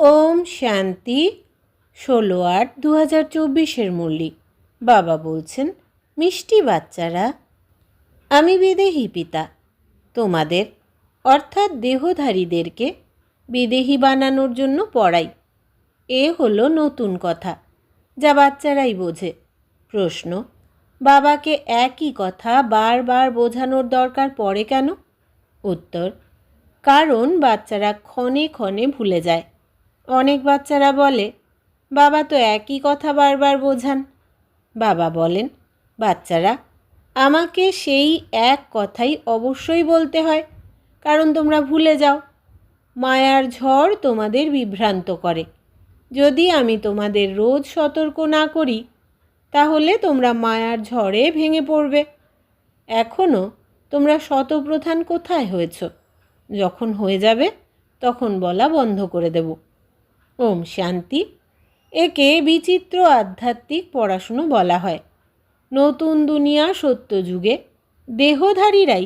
ওম শান্তি, ষোলো আট দু হাজার চব্বিশের মল্লিক। বাবা বলছেন, মিষ্টি বাচ্চারা, আমি বিদেহী পিতা। তোমাদের, অর্থাৎ দেহধারীদেরকে বিদেহী বানানোর জন্য পড়াই। এ হলো নতুন কথা, যা বাচ্চারাই বোঝে। প্রশ্ন, বাবাকে একই কথা বারবার বোঝানোর দরকার পড়ে কেন? উত্তর, কারণ বাচ্চারা ক্ষণে ক্ষণে ভুলে যায়। অনেক বাচ্চারা বলে, বাবা তো একই কথা বারবার বোঝান। বাবা বলেন, বাচ্চারা, আমাকে সেই এক কথাই অবশ্যই বলতে হয়, কারণ তোমরা ভুলে যাও। মায়ার ঝড় তোমাদের বিভ্রান্ত করে। যদি আমি তোমাদের রোজ সতর্ক না করি, তাহলে তোমরা মায়ার ঝড়ে ভেঙে পড়বে। এখনও তোমরা শতপ্রধান কোথায় হয়েছ? যখন হয়ে যাবে, তখন বলা বন্ধ করে দেব। ওম শান্তি। একে বিচিত্র আধ্যাত্মিক পড়াশুনো বলা হয়। নতুন দুনিয়া সত্য যুগে দেহধারীরাই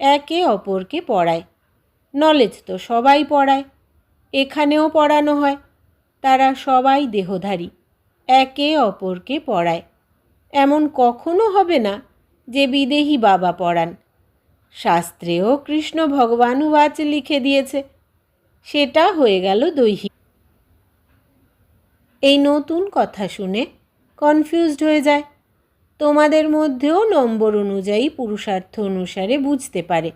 একে অপরকে পড়ায়। নলেজ তো সবাই পড়ায়, এখানেও পড়ানো হয়। তারা সবাই দেহধারী, একে অপরকে পড়ায়। এমন কখনো হবে না যে বিদেহী বাবা পড়ান। শাস্ত্রেও কৃষ্ণ ভগবান ওয়াচ লিখে দিয়েছে, সেটা হয়ে গেল দৈহিক এই নতুন কথা শুনে কনফিউজড হয়ে যায়। তোমাদের মধ্যেও নম্বর অনুযায়ী পুরুষার্থ অনুসারে বুঝতে পারে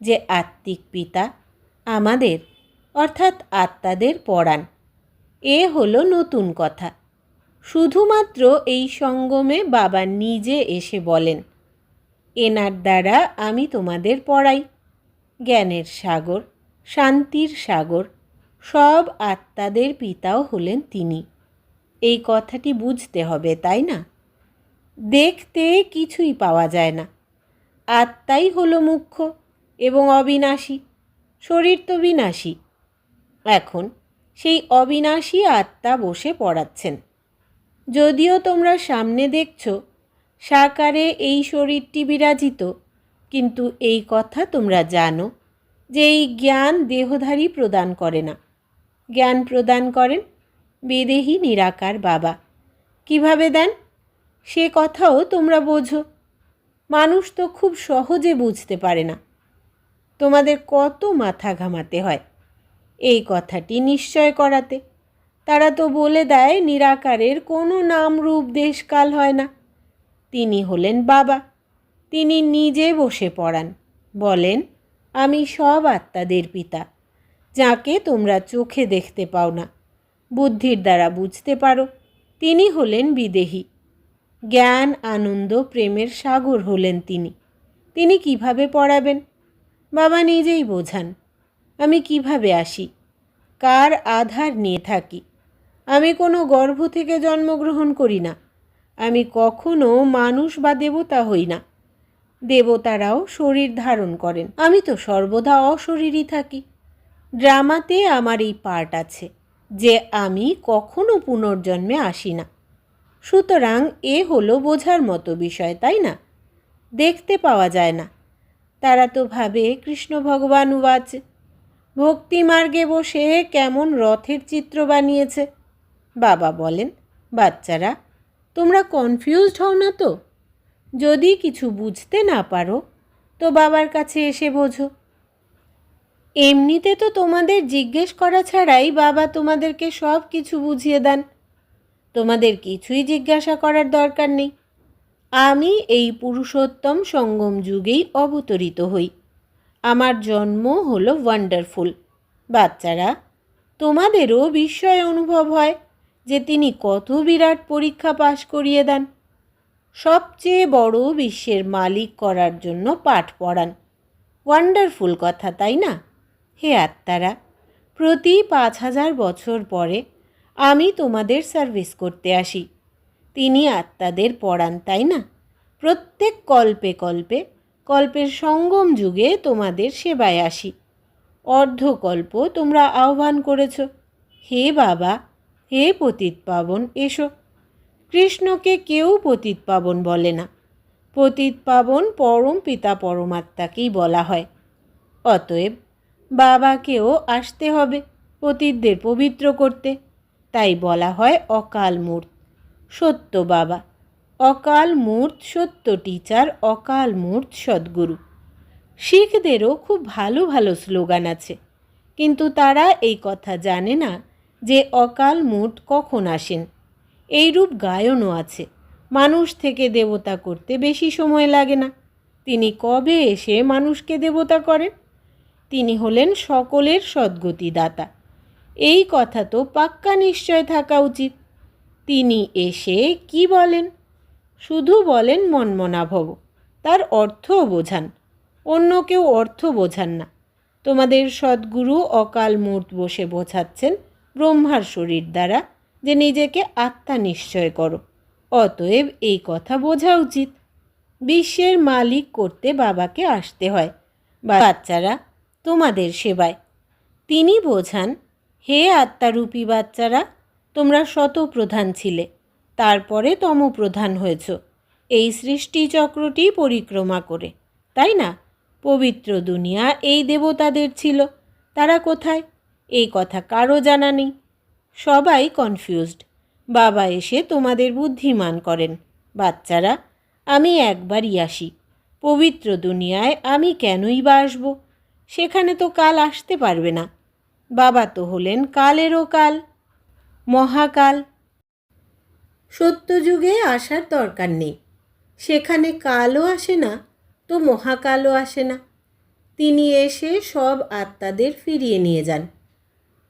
যে আত্মিক পিতা আমাদের, অর্থাৎ আত্মাদের পড়ান এ হলো নতুন কথা। শুধুমাত্র এই সঙ্গমে বাবা নিজে এসে বলেন, এনার দ্বারা আমি তোমাদের পড়াই। জ্ঞানের সাগর, শান্তির সাগর, সব আত্মাদের পিতাও হলেন তিনি। এই কথাটি বুঝতে হবে, তাই না? দেখতে কিছুই পাওয়া যায় না। আত্মাই হলো মুখ্য এবং অবিনাশী। শরীর তো বিনাশী। এখন সেই অবিনাশী আত্মা বসে পড়াচ্ছেন। যদিও তোমরা সামনে দেখছ, সাকারে এই শরীরটি বিরাজিত, কিন্তু এই কথা তোমরা জানো যে এই জ্ঞান দেহধারী প্রদান করে না। জ্ঞান প্রদান করেন বেদেহী নিরাকার বাবা। কীভাবে দেন? সে কথাও তোমরা বোঝো। মানুষ তো খুব সহজে বুঝতে পারে না। তোমাদের কত মাথা ঘামাতে হয়। এই কথাটি নিশ্চয় করাতে। তারা তো বলে দেয়, নিরাকারের কোনো নাম রূপ দেশকাল হয় না। তিনি হলেন বাবা। তিনি নিজে বসে পড়ান। বলেন, আমি সব আত্মাদের পিতা, যাকে তোমরা চোখে দেখতে পাও না। বুদ্ধির দ্বারা বুঝতে পারো, তিনি হলেন বিদেহী। জ্ঞান, আনন্দ, প্রেমের সাগর হলেন তিনি। তিনি কীভাবে পড়াবেন? বাবা নিজেই বোঝান, আমি কীভাবে আসি? কার আধার নিয়ে থাকি? আমি কোনো গর্ভ থেকে জন্মগ্রহণ করি না। আমি কখনো মানুষ বা দেবতা হই না। দেবতারাও শরীর ধারণ করেন। আমি তো সর্বদা অশরীরই থাকি। ড্রামাতে আমার এই পার্ট আছে। যে আমি কখনো পুনর্জন্মে আসি না। সুতরাং এ হলো বোঝার মতো বিষয়, তাই না? দেখতে পাওয়া যায় না। তারা তো ভাবে, কৃষ্ণ ভগবান উবাচ, ভক্তি মার্গে বসে কেমন রথের চিত্র বানিয়েছে? বাবা বলেন, বাচ্চারা, তোমরা কনফিউজড হও না তো। যদি কিছু বুঝতে না পারো, তো বাবার কাছে এসে বোঝো। এমনিতে তো তোমাদের জিজ্ঞেস করা ছাড়াই বাবা তোমাদেরকে সব কিছু বুঝিয়ে দেন। তোমাদের কিছুই জিজ্ঞাসা করার দরকার নেই। আমি এই পুরুষোত্তম সঙ্গম যুগেই অবতরিত হই। আমার জন্ম হলো ওয়ান্ডারফুল বাচ্চারা, তোমাদেরও বিস্ময় অনুভব হয় যে তিনি কত বিরাট পরীক্ষা পাশ করিয়ে দেন। সবচেয়ে বড় বিশ্বের মালিক করার জন্য পাঠ পড়ান। ওয়ান্ডারফুল কথা, তাই না? হে আত্মারা প্রতি পাঁচ হাজার বছর পরে আমি তোমাদের সার্ভিস করতে আসি। তিনি আত্মাদের পড়ান তাই না? প্রত্যেক কল্পে কল্পে, কল্পের সঙ্গম যুগে তোমাদের সেবায় আসি। অর্ধকল্প তোমরা আহ্বান করেছ, হে বাবা, হে পতিত পাবন, এসো। কৃষ্ণকে কেউ পতিত পাবন বলে না। পতিত পাবন পরম পিতা পরমাত্মাকেই বলা হয়। অতএব বাবাকেও আসতে হবে পতিতদের পবিত্র করতে। তাই বলা হয় অকাল মূর্ত। সত্য বাবা। অকাল মূর্ত সত্য টিচার, অকাল মূর্ত সদ্গুরু। শিখদেরও খুব ভালো ভালো স্লোগান আছে। কিন্তু তারা এই কথা জানে না যে অকাল মূর্ত কখন আসেন। এইরূপ গায়নও আছে। মানুষ থেকে দেবতা করতে বেশি সময় লাগে না। তিনি কবে এসে মানুষকে দেবতা করেন? তিনি হলেন সকলের সদ্গতিদাতা। এই কথা তো পাক্কা নিশ্চয় থাকা উচিত। তিনি এসে কি বলেন? শুধু বলেন মনমনাভব। তার অর্থও বোঝান। অন্য কেউ অর্থ বোঝান না। তোমাদের সদ্গুরু অকাল মূর্ত বসে বোঝাচ্ছেন ব্রহ্মার শরীর দ্বারা যে নিজেকে আত্মা নিশ্চয় করো। অতএব এই কথা বোঝা উচিত। বিশ্বের মালিক করতে বাবাকে আসতে হয়। বাচ্চারা তোমাদের সেবায়। তিনি বোঝান, হে আত্মারূপী বাচ্চারা, তোমরা শতপ্রধান ছিলে, তারপরে তমপ্রধান হয়েছ। এই সৃষ্টিচক্রটি পরিক্রমা করে, তাই না? পবিত্র দুনিয়া এই দেবতাদের ছিল, তারা কোথায়? এই কথা কারও জানা নেই। সবাই কনফিউজড বাবা এসে তোমাদের বুদ্ধিমান করেন, বাচ্চারা, আমি একবারই আসি। পবিত্র দুনিয়ায় আমি কেনই বা আসব? সেখানে তো কাল আসতে পারবে না। বাবা তো হলেন কালেরও কাল, মহাকাল। সত্যযুগে আসার দরকার নেই। সেখানে কালও আসে না, তো মহাকালও আসে না। তিনি এসে সব আত্মাদের ফিরিয়ে নিয়ে যান।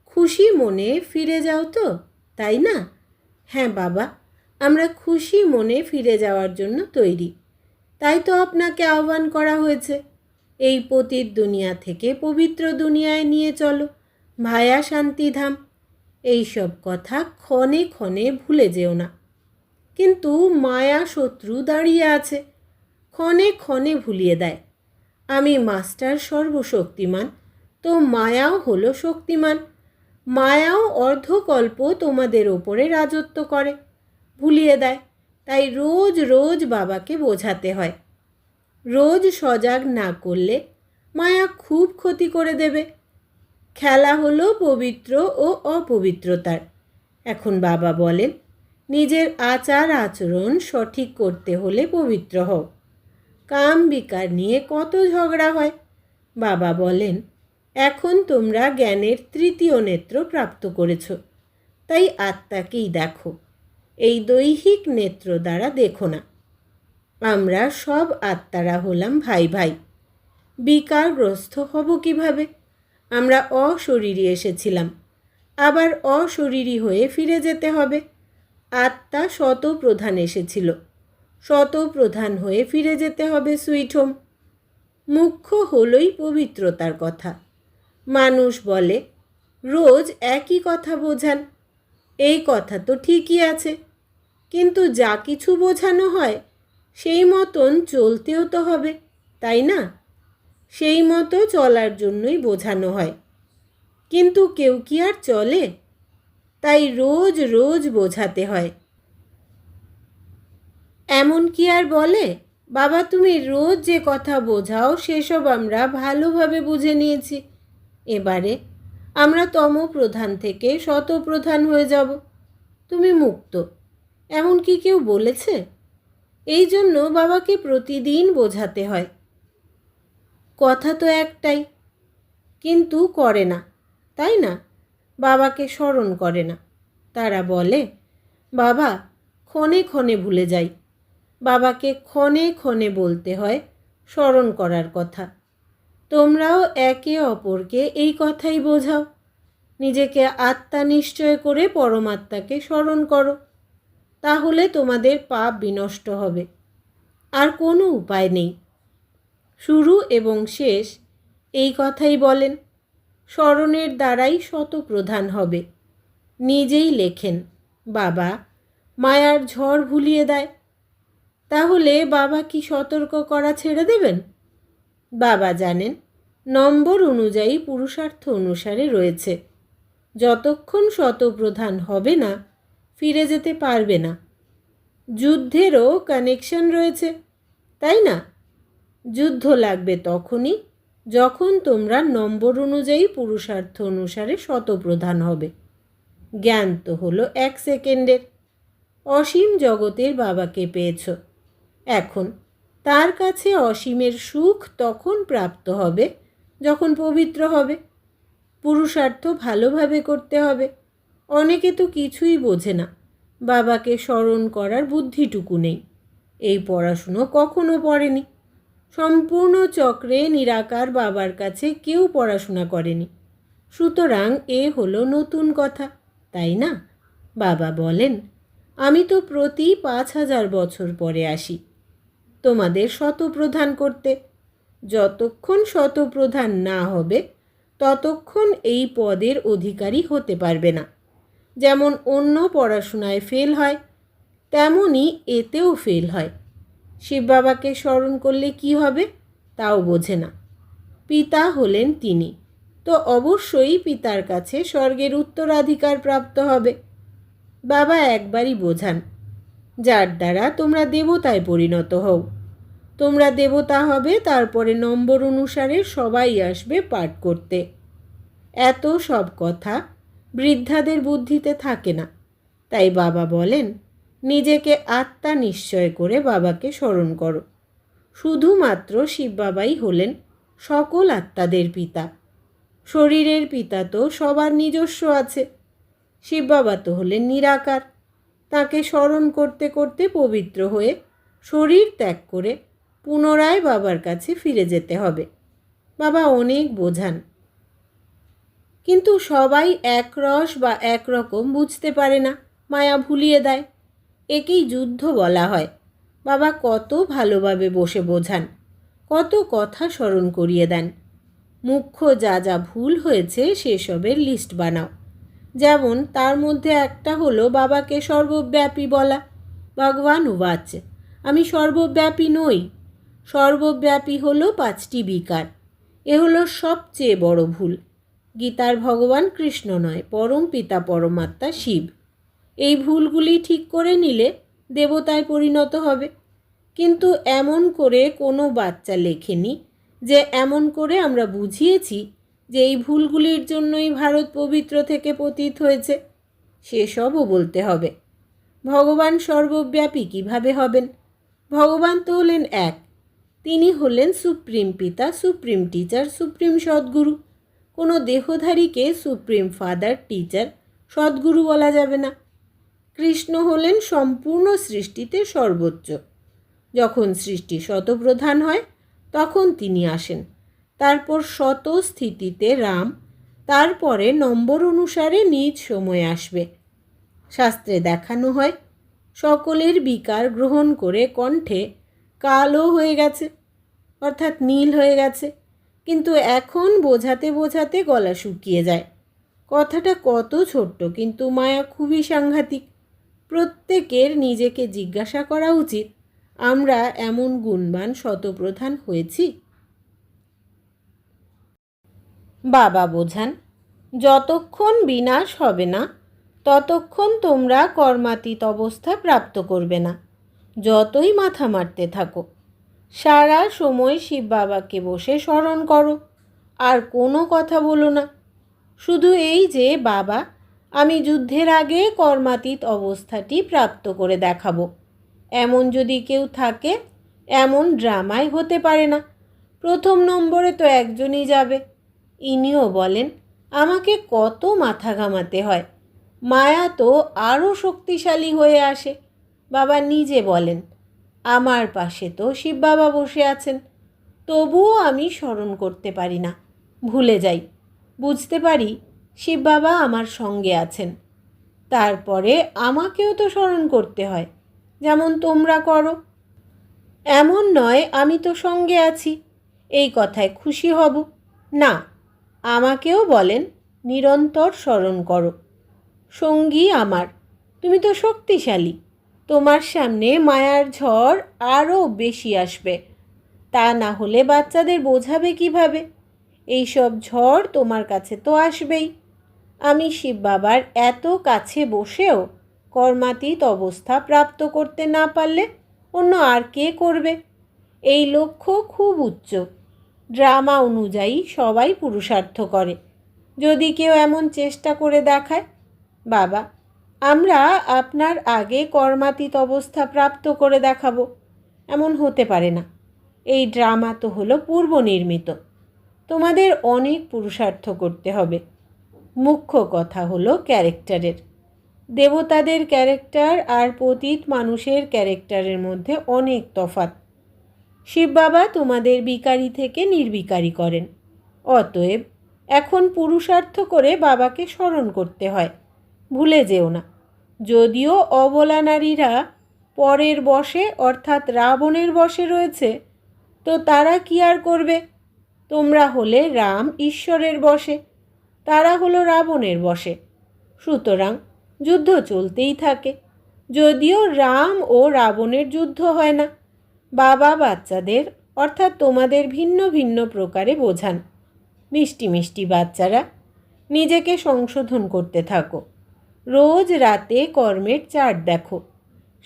খুশি মনে ফিরে যাও তো, তাই না? হ্যাঁ বাবা, আমরা খুশি মনে ফিরে যাওয়ার জন্য তৈরি। তাই তো আপনাকে আহ্বান করা হয়েছে। এই পতিত দুনিয়া থেকে পবিত্র দুনিয়ায় নিয়ে চলো, ভায়া শান্তিধাম। এইসব কথা ক্ষণে ক্ষণে ভুলে যেও না। কিন্তু মায়া শত্রু দাঁড়িয়ে আছে, ক্ষণে ক্ষণে ভুলিয়ে দেয়। আমি মাস্টার সর্বশক্তিমান, তো মায়াও হলো শক্তিমান। মায়াও অর্ধকল্প তোমাদের ওপরে রাজত্ব করে, ভুলিয়ে দেয়। তাই রোজ রোজ বাবাকে বোঝাতে হয়। রোজ সজাগ না করলে মায়া খুব ক্ষতি করে দেবে। খেলা হলো পবিত্র ও অপবিত্রতার। এখন বাবা বলেন, নিজের আচার আচরণ সঠিক করতে হলে পবিত্র হও। কাম বিকার নিয়ে কত ঝগড়া হয়। বাবা বলেন, এখন তোমরা জ্ঞানের তৃতীয় নেত্র প্রাপ্ত করেছ, তাই আত্মাকেই দেখো। এই দৈহিক নেত্র দ্বারা দেখো না। আমরা সব আত্মারা হলাম ভাই ভাই। বিকারগ্রস্ত হব কীভাবে? আমরা অশরীরী এসেছিলাম। আবার অশরীরী হয়ে ফিরে যেতে হবে। আত্মা শত প্রধান এসেছিল। শত প্রধান হয়ে ফিরে যেতে হবে, সুইট হোম। মুখ্য হলই পবিত্রতার কথা। মানুষ বলে, রোজ একই কথা বোঝান। এই কথা তো ঠিকই আছে। কিন্তু যা কিছু বোঝানো হয় সেই মতন চলতেও তো হবে, তাই না? সেই মতো চলার জন্যই বোঝানো হয়। কিন্তু কেউ কি আর চলে? তাই রোজ রোজ বোঝাতে হয়। এমন কি আর বলে? বাবা, তুমি রোজ যে কথা বোঝাও, সেসব আমরা ভালোভাবে বুঝে নিয়েছি। এবারে আমরা তম প্রধান থেকে শত প্রধান হয়ে যাব। তুমি মুক্ত। এমন কি কেউ বলেছে? এই জন্য বাবাকে প্রতিদিন বোঝাতে হয়। কথা তো একটাই, কিন্তু করে না, তাই না? বাবাকে স্মরণ করে না। তারা বলে, বাবা, ক্ষণে ক্ষণে ভুলে যাই। বাবাকে ক্ষণে ক্ষণে বলতে হয়, স্মরণ করার কথা। তোমরাও একে অপরকে এই কথাই বোঝাও। নিজেকে আত্মা নিশ্চয় করে পরমাত্মাকে স্মরণ করো। তাহলে তোমাদের পাপ বিনষ্ট হবে। আর কোনো উপায় নেই। শুরু এবং শেষ এই কথাই বলেন। স্মরণের দ্বারাই শতপ্রধান হবে। নিজেই লেখেন, বাবা, মায়ার ঝড় ভুলিয়ে দেয়। তাহলে বাবা কি সতর্ক করা ছেড়ে দেবেন? বাবা জানেন, নম্বর অনুযায়ী পুরুষার্থ অনুসারে রয়েছে। যতক্ষণ শতপ্রধান হবে না ফিরে যেতে পারবে না। যুদ্ধেরও কানেকশন রয়েছে, তাই না? যুদ্ধ লাগবে তখনই যখন তোমরা নম্বর অনুযায়ী পুরুষার্থ অনুসারে শতপ্রধান হবে। জ্ঞান তো হলো এক সেকেন্ডের। অসীম জগতের বাবাকে পেয়েছ। এখন তার কাছে অসীমের সুখ তখন প্রাপ্ত হবে যখন পবিত্র হবে। পুরুষার্থ ভালোভাবে করতে হবে। অনেকে তো কিছুই বোঝে না। বাবাকে স্মরণ করার বুদ্ধিটুকু নেই। এই পড়াশুনো কখনো পড়েনি। সম্পূর্ণ চক্রে নিরাকার বাবার কাছে কেউ পড়াশোনা করেনি। সুতরাং এ হলো নতুন কথা, তাই না? বাবা বলেন, আমি তো প্রতি পাঁচ হাজার বছর পরে আসি। তোমাদের শতপ্রধান করতে। যতক্ষণ শতপ্রধান না হবে, ততক্ষণ এই পদের অধিকারী হতে পারবে না। যেমন অন্য পড়াশোনায় ফেল হয় তেমনই এতেও ফেল হয়। শিব বাবাকে স্মরণ করলে কি হবে তাও বোঝে না। পিতা হলেন তিনি, তো অবশ্যই পিতার কাছে স্বর্গের উত্তরাধিকার প্রাপ্ত হবে। বাবা একবারই বোঝান, যার দ্বারা তোমরা দেবতায় পরিণত হও। তোমরা দেবতা হবে, তারপরে নম্বর অনুসারে সবাই আসবে পাঠ করতে। এত সব কথা বৃদ্ধাদের বুদ্ধিতে থাকে না। তাই বাবা বলেন, নিজেকে আত্মা নিশ্চয় করে বাবাকে স্মরণ করো। শুধুমাত্র শিব বাবাই হলেন সকল আত্মাদের পিতা। শরীরের পিতা তো সবার নিজস্ব আছে। শিব বাবা তো হলেন নিরাকার। তাকে স্মরণ করতে করতে পবিত্র হয়ে শরীর ত্যাগ করে পুনরায় বাবার কাছে ফিরে যেতে হবে। বাবা অনেক বোঝান। কিন্তু সবাই একরস বা একরকম বুঝতে পারে না, মায়া ভুলিয়ে দেয়। একেই যুদ্ধ বলা হয়। বাবা কত ভালোভাবে বসে বোঝান, কত কথা স্মরণ করিয়ে দেন। মুখ্য যা যা ভুল হয়েছে সেসবের লিস্ট বানাও। যেমন তার মধ্যে একটা হলো বাবাকে সর্বব্যাপী বলা, ভগবান উবাচ, আমি সর্বব্যাপী নই। সর্বব্যাপী হলো পাঁচটি বিকার। এ হলো সবচেয়ে বড় ভুল। গীতার ভগবান কৃষ্ণ নয়, পরম পিতা, পরমাত্মা শিব। এই ভুলগুলি ঠিক করে নিলে দেবতায় পরিণত হবে। কিন্তু এমন করে কোনো বাচ্চা লেখেনি যে এমন করে আমরা বুঝিয়েছি যে এই ভুলগুলির জন্যই ভারত পবিত্র থেকে পতীত হয়েছে। সেসবও বলতে হবে। ভগবান সর্বব্যাপী কীভাবে হবেন? ভগবান তো হলেন এক। তিনি হলেন সুপ্রিম পিতা, সুপ্রিম টিচার, সুপ্রিম সদ্গুরু। কোনো দেহধারীকে সুপ্রিম ফাদার, টিচার, সদ্গুরু বলা যাবে না। কৃষ্ণ হলেন সম্পূর্ণ সৃষ্টিতে সর্বোচ্চ। যখন সৃষ্টি শতপ্রধান হয়, তখন তিনি আসেন। তারপর শত স্থিতিতে রাম, তারপরে নম্বর অনুসারে নিজ সময় আসবে। শাস্ত্রে দেখানো হয়, সকলের বিকার গ্রহণ করে কণ্ঠে কালো হয়ে গেছে, অর্থাৎ নীল হয়ে গেছে। কিন্তু এখন বোঝাতে বোঝাতে গলা শুকিয়ে যায়। কথাটা কত ছোট্ট, কিন্তু মায়া খুবই সাংঘাতিক। প্রত্যেকের নিজেকে জিজ্ঞাসা করা উচিত, আমরা এমন গুণবান শতপ্রধান হয়েছি? বাবা বোঝান, যতক্ষণ বিনাশ হবে না, ততক্ষণ তোমরা কর্মাতীত অবস্থা প্রাপ্ত করবে না। যতই মাথা মারতে থাকো। সারা সময় শিব বাবাকে বসে স্মরণ করো। আর কোনো কথা বলো না। শুধু এই যে, বাবা, আমি যুদ্ধের আগে কর্মাতীত অবস্থাটি প্রাপ্ত করে দেখাবো। এমন যদি কেউ থাকে, এমন ড্রামাই হতে পারে না। প্রথম নম্বরে তো একজনই যাবে। ইনিও বলেন, আমাকে কত মাথা ঘামাতে হয়। মায়া তো আরও শক্তিশালী হয়ে আসে। বাবা নিজে বলেন আমার পাশে তো শিব বাবা বসে আছেন। তবুও আমি স্মরণ করতে পারি না। ভুলে যাই। বুঝতে পারি শিব বাবা আমার সঙ্গে আছেন। তারপরে আমাকেও তো স্মরণ করতে হয়। যেমন তোমরা করো। এমন নয় আমি তো সঙ্গে আছি। এই কথায় খুশি হব। না, আমাকেও বলেন নিরন্তর স্মরণ করো। সঙ্গী আমার। তুমি তো শক্তিশালী। তোমার সামনে মায়ার ঝড় আরও বেশি আসবে। তা না হলে বাচ্চাদের বোঝাবে কীভাবে? এইসব ঝড় তোমার কাছে তো আসবেই। আমি শিব বাবার এত কাছে বসেও কর্মাতীত অবস্থা প্রাপ্ত করতে না পারলে অন্য আর কে করবে? এই লক্ষ্য খুব উচ্চ। ড্রামা অনুযায়ী সবাই পুরুষার্থ করে। যদি কেউ এমন চেষ্টা করে দেখায়, বাবা আমরা আপনার আগে কর্মাতীত অবস্থা প্রাপ্ত করে দেখাবো। এমন হতে পারে না। এই ড্রামা তো হলো পূর্ব নির্মিত। তোমাদের অনেক পুরুষার্থ করতে হবে। মুখ্য কথা হলো ক্যারেক্টারের। দেবতাদের ক্যারেক্টার আর পতিত মানুষের ক্যারেক্টারের মধ্যে অনেক তফাৎ। শিব বাবা তোমাদের বিকারি থেকে নির্বিকারি করেন। অতএব এখন পুরুষার্থ করে বাবাকে স্মরণ করতে হয়। ভুলে যেও না। যদিও অবলা নারীরা পরের বসে অর্থাৎ রাবণের বসে রয়েছে, তো তারা কি আর করবে? তোমরা হলে রাম ঈশ্বরের বসে, তারা হলো রাবণের বসে। সুতরাং যুদ্ধ চলতেই থাকে। যদিও রাম ও রাবণের যুদ্ধ হয় না, বাবা বাচ্চাদের অর্থাৎ তোমাদের ভিন্ন ভিন্ন প্রকারে বোঝান। মিষ্টি মিষ্টি বাচ্চারা, নিজেকে সংশোধন করতে থাকো। রোজ রাতে কর্মের চাট দেখো।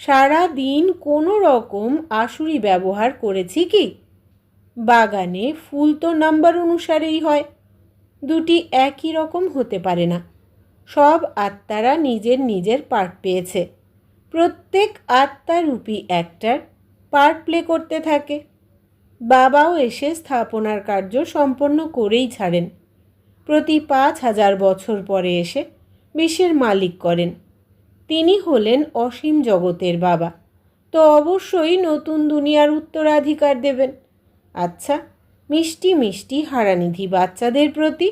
সারা দিন কোনো রকম আশুরি ব্যবহার করেছি কি? বাগানে ফুল তো নাম্বার অনুসারেই হয়, দুটি একই রকম হতে পারে না। সব আত্মারা নিজের নিজের পার্ট পেয়েছে। প্রত্যেক আত্মারূপী একটার পার্ট প্লে করতে থাকে। বাবাও এসে স্থাপনার কার্য সম্পন্ন করেই ছাড়েন। প্রতি পাঁচ হাজার বছর পরে এসে বিশ্বের মালিক করেন। তিনি হলেন অসীম জগতের বাবা। তো অবশ্যই নতুন দুনিয়ার উত্তরাধিকার দেবেন। আচ্ছা মিষ্টি মিষ্টি হারানিধি বাচ্চাদের প্রতি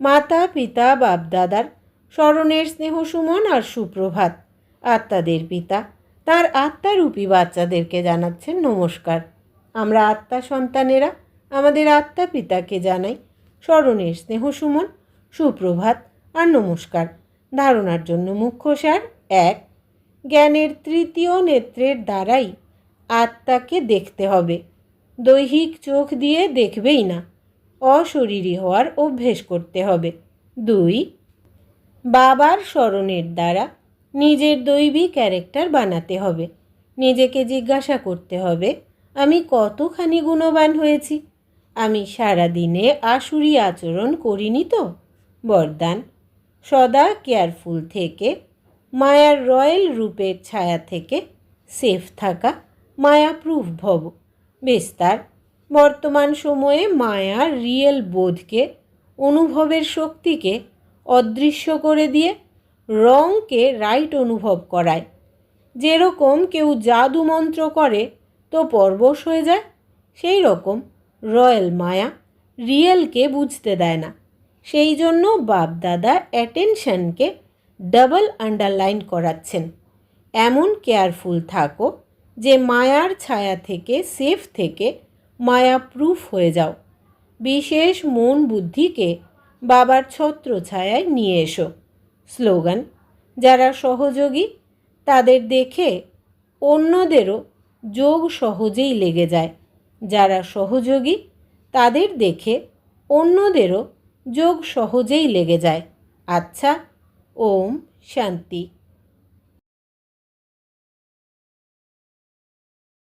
মাতা, পিতা, বাপদাদার স্মরণের স্নেহ সুমন আর সুপ্রভাত। আত্মাদের পিতা, তার আত্মারূপী বাচ্চাদেরকে জানাচ্ছেন নমস্কার। আমরা আত্মা সন্তানেরা, আমাদের আত্মা পিতাকে জানাই স্মরণের স্নেহ সুমন, সুপ্রভাত আর নমস্কার। ধারণার জন্য মুখ্য সার এক, জ্ঞানের তৃতীয় নেত্রের দ্বারাই আত্মাকে দেখতে হবে। দৈহিক চোখ দিয়ে দেখবেই না, অশরীরী হওয়ার অভ্যেস করতে হবে। দুই, বাবার স্মরণের দ্বারা নিজের দৈবী ক্যারেক্টার বানাতে হবে। নিজেকে জিজ্ঞাসা করতে হবে, আমি কতখানি গুণবান হয়েছি? আমি সারা দিনে আসুরি আচরণ করিনি তো? বরদান। সদা কেয়ারফুল থেকে, মায়ার রয়্যাল রূপের ছায়া থেকে সেফ থাকা মায়া প্রুফ ভব। বিস্তার, বর্তমান সময়ে মায়া রিয়েল বোধকে, অনুভবের শক্তিকে অদৃশ্য করে দিয়ে রংকে রাইট অনুভব করায়। যেরকম কেউ জাদু মন্ত্র করে তো পরবশ হয়ে যায় সেই রকম রয়্যাল মায়া রিয়েলকে বুঝতে দেয় না। সেই জন্য বাপদাদা অ্যাটেনশনকে ডাবল আন্ডারলাইন করাচ্ছেন। এমন কেয়ারফুল থাকো যে মায়ার ছায়া থেকে সেফ থেকে মায়া প্রুফ হয়ে যাও। বিশেষ মন বুদ্ধিকে বাবার ছত্র ছায়ায় নিয়ে এসো। স্লোগান, যারা সহযোগী, তাদের দেখে অন্যদেরও যোগ সহজেই লেগে যায়। যারা সহযোগী, তাদের দেখে অন্যদেরও যোগ সহজেই লেগে যায়। আচ্ছা ওম শান্তি।